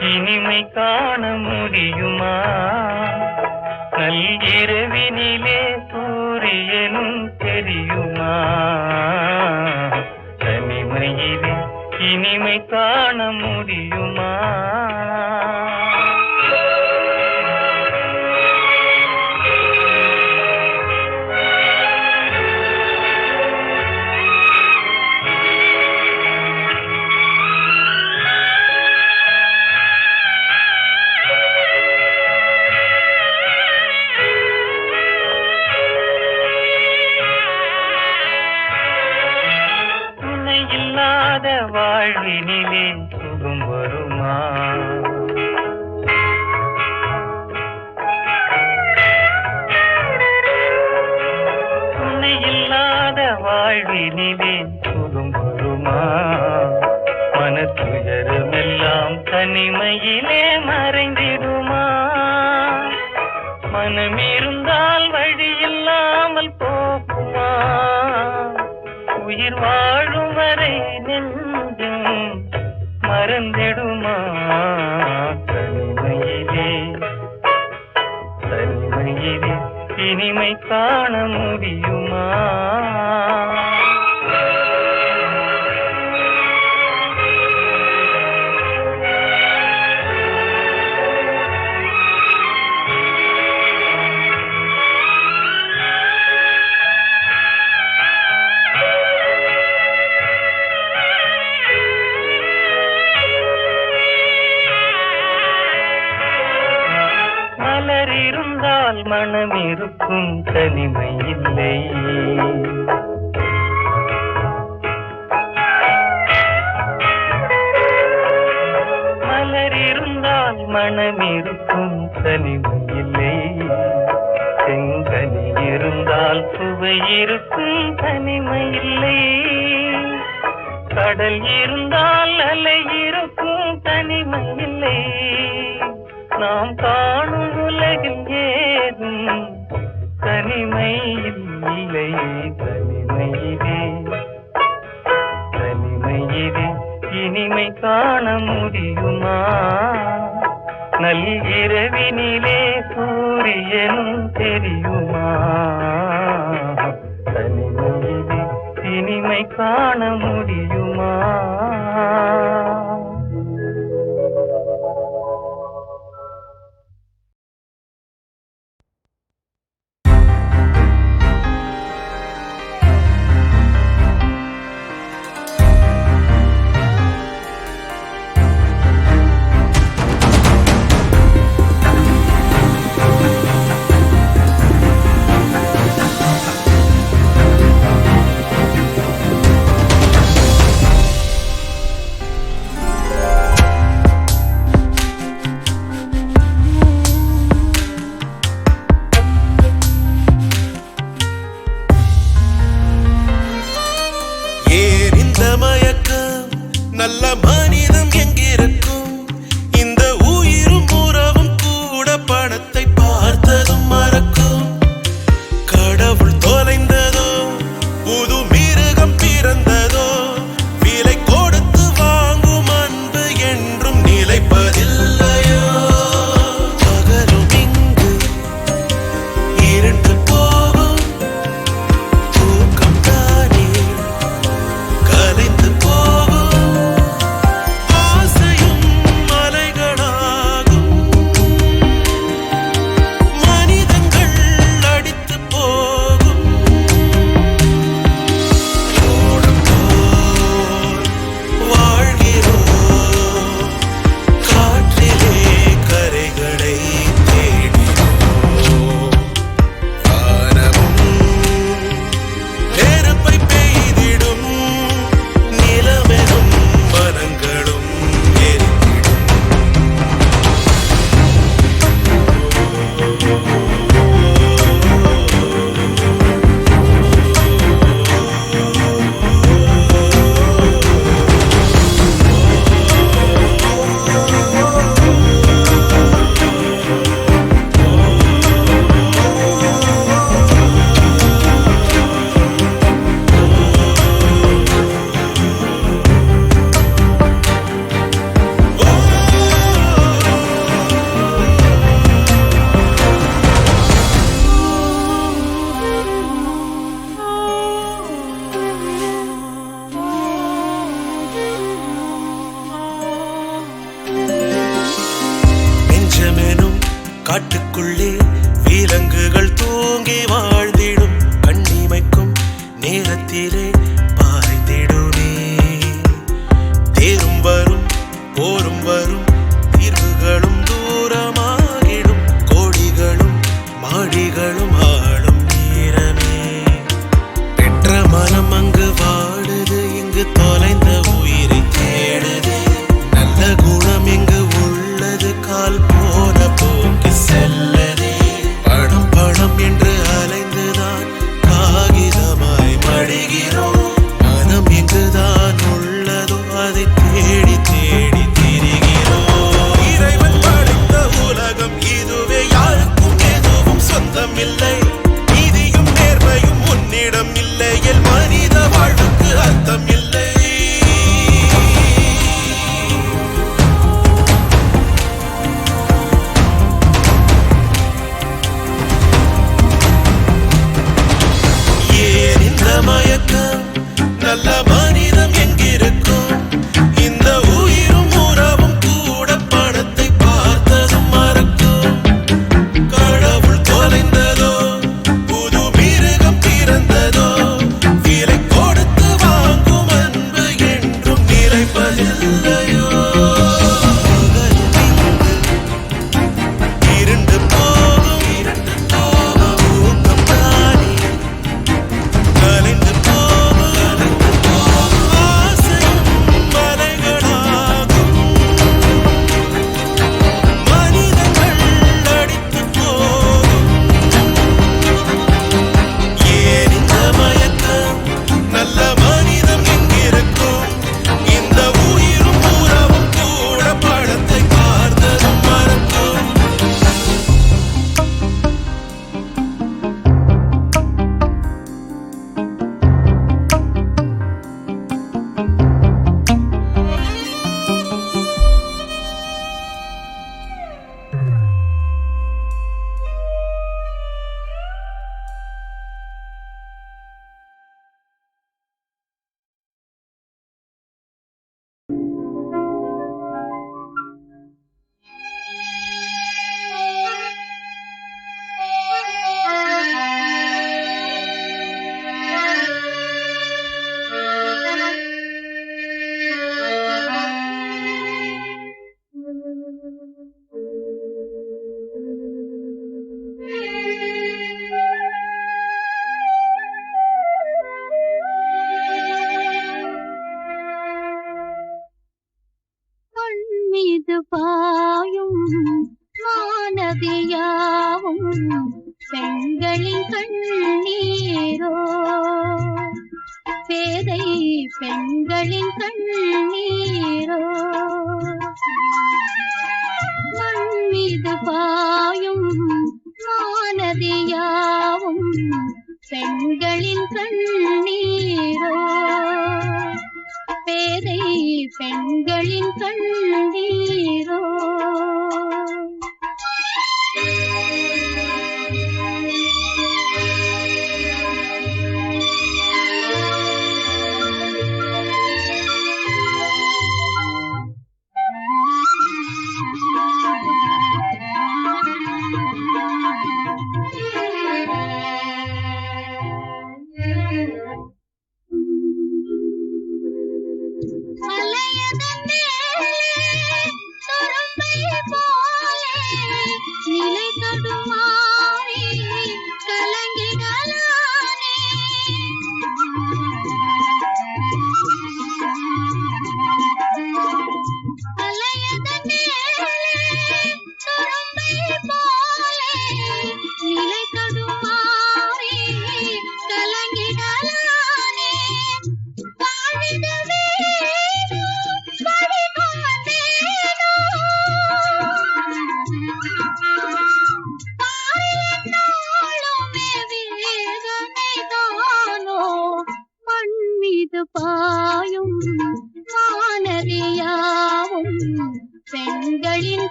இனிமை காண முடியுமா? நல்கிரவினிலே சூரியனும் தெரியுமா? தனிமையிலே இனிமை காண முடியுமா? ಿನಿವೆ தனிமை தனிமையிலே தனிமையிலே இனிமை காண முடியுமா? நல்கிரவினிலே சூரியனும் தெரியுமா? தனிமையிலே இனிமை காண முடியுமா?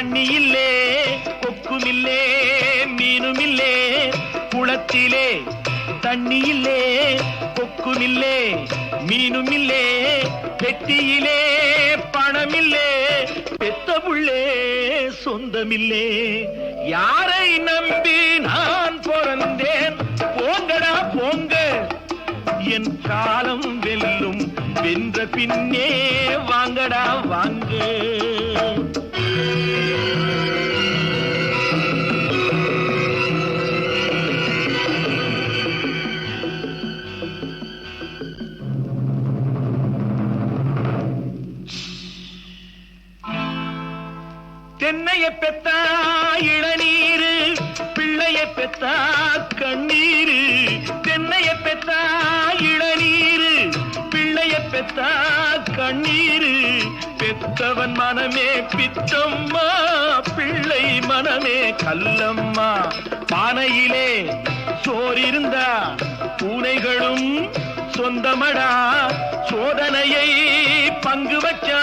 தண்ணியில்லே கொக்குமில்லே மீனுமில்லே குளத்திலே தண்ணியில்லே கொக்குமில்லே மீனுமில்லே பெட்டியிலே பணமில்லே பெத்த புள்ளே சொந்தமில்லே. யாரை நம்பி நான் பிறந்தேன்? போங்கடா போங்க. என் காலம் வெல்லும் வென்ற பின்னே வாங்கடா வாங்க. பிள்ளைய பெத்தா இளநீரு பிள்ளைய பெத்தா கண்ணீரு தென்னைய பெத்தா இளநீரு பிள்ளைய பெத்தா கண்ணீரு. பெத்தவன் மனமே பித்தம்மா பிள்ளை மனமே கல்லம்மா. பானையிலே சோறிருந்தா பூனைகளும் சொந்தமடா சோதனையை பங்கு வச்சா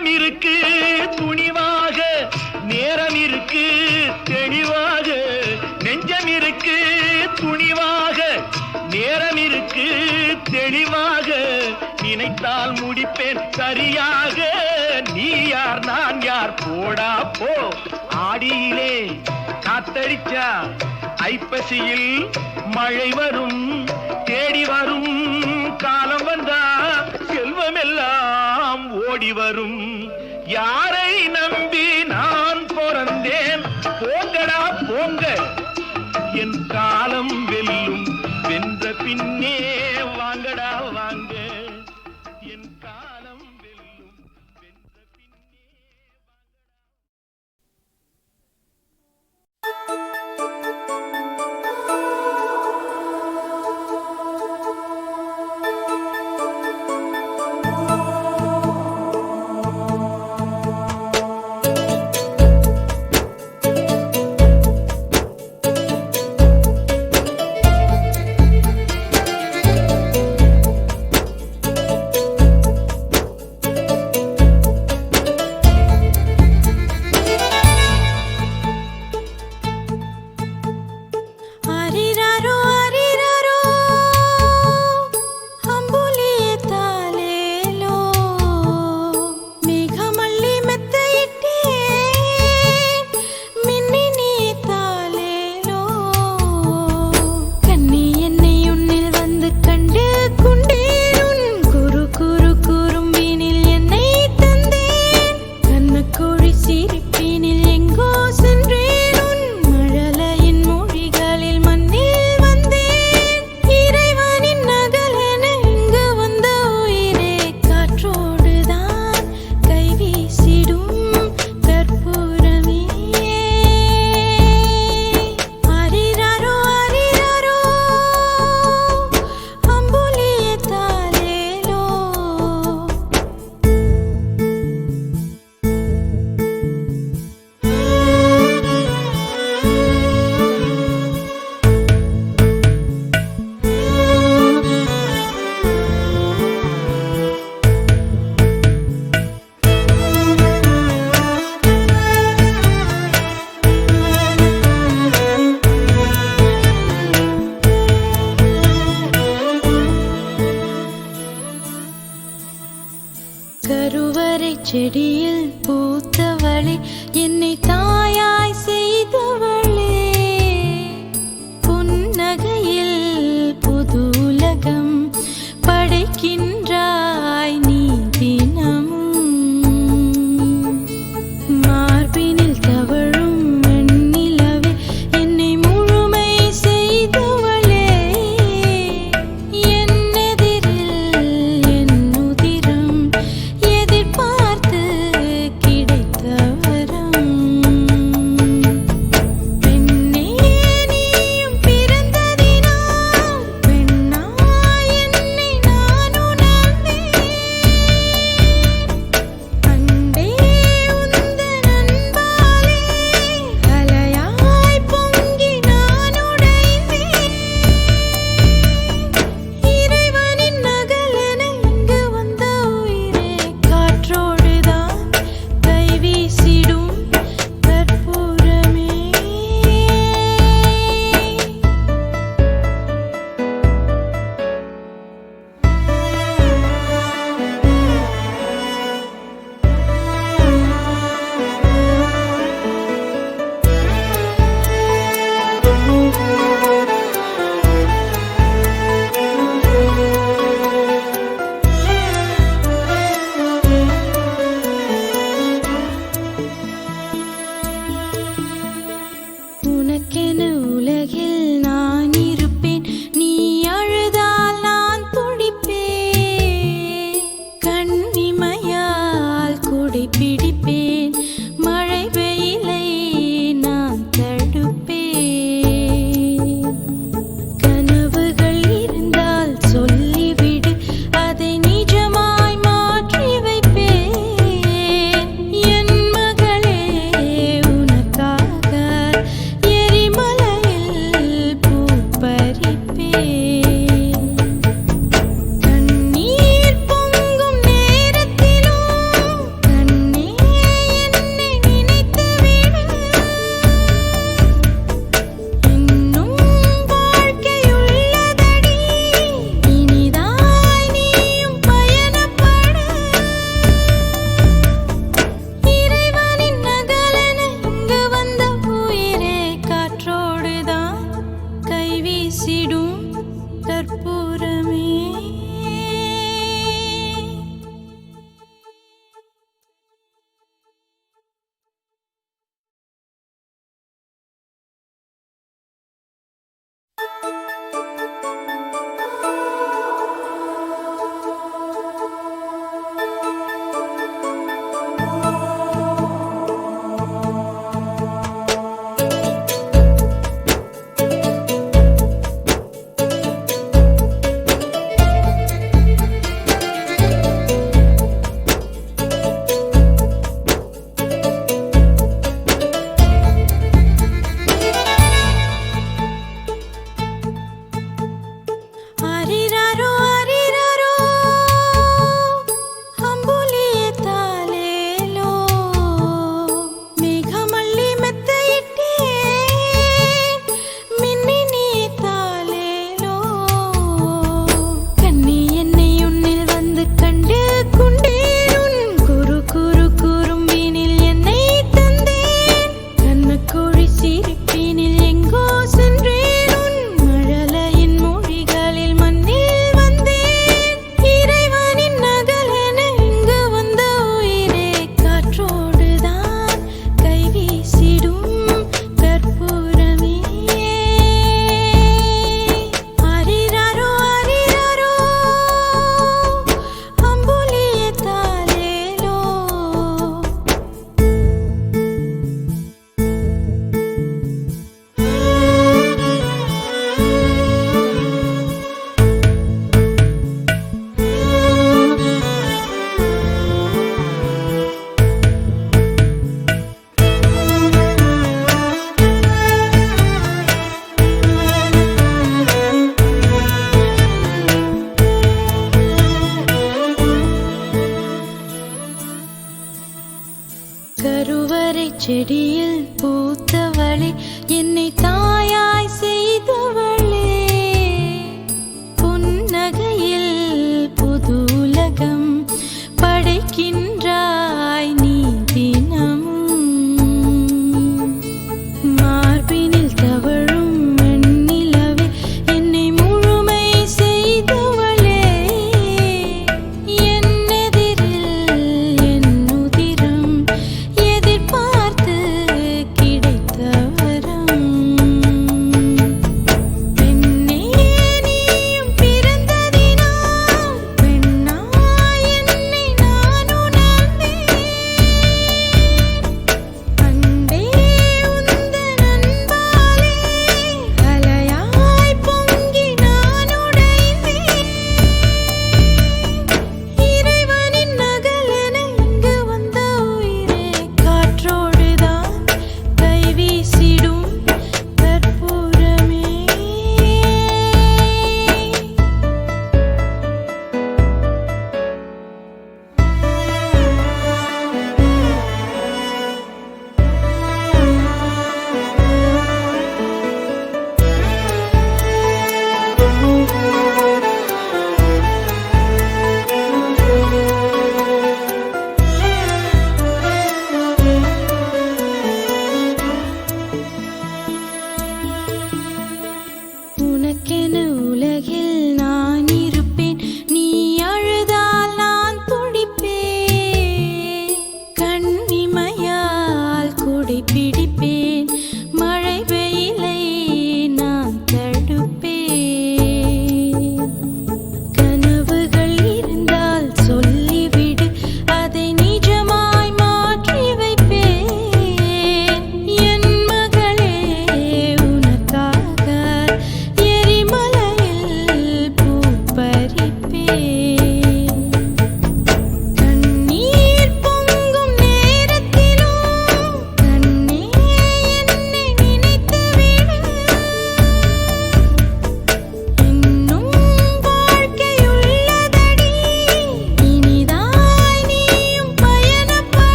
நேரம் இருக்கு துணிவாக. நேரம் இருக்கு தெளிவாக. நெஞ்சம் இருக்கு துணிவாக. நேரம் இருக்கு தெளிவாக. நினைத்தால் முடிப்பேன் சரியாக. நீ யார் நான் யார்? போடா போ. ஆடியிலே காத்தடிச்சா ஐப்பசியில் மழை வரும். தேடி வரும். காலம் வந்தா செல்வமெல்லாம் ஓடி வரும். யாரை நம்பி நான் பிறந்தேன்? போங்கடா போங்க.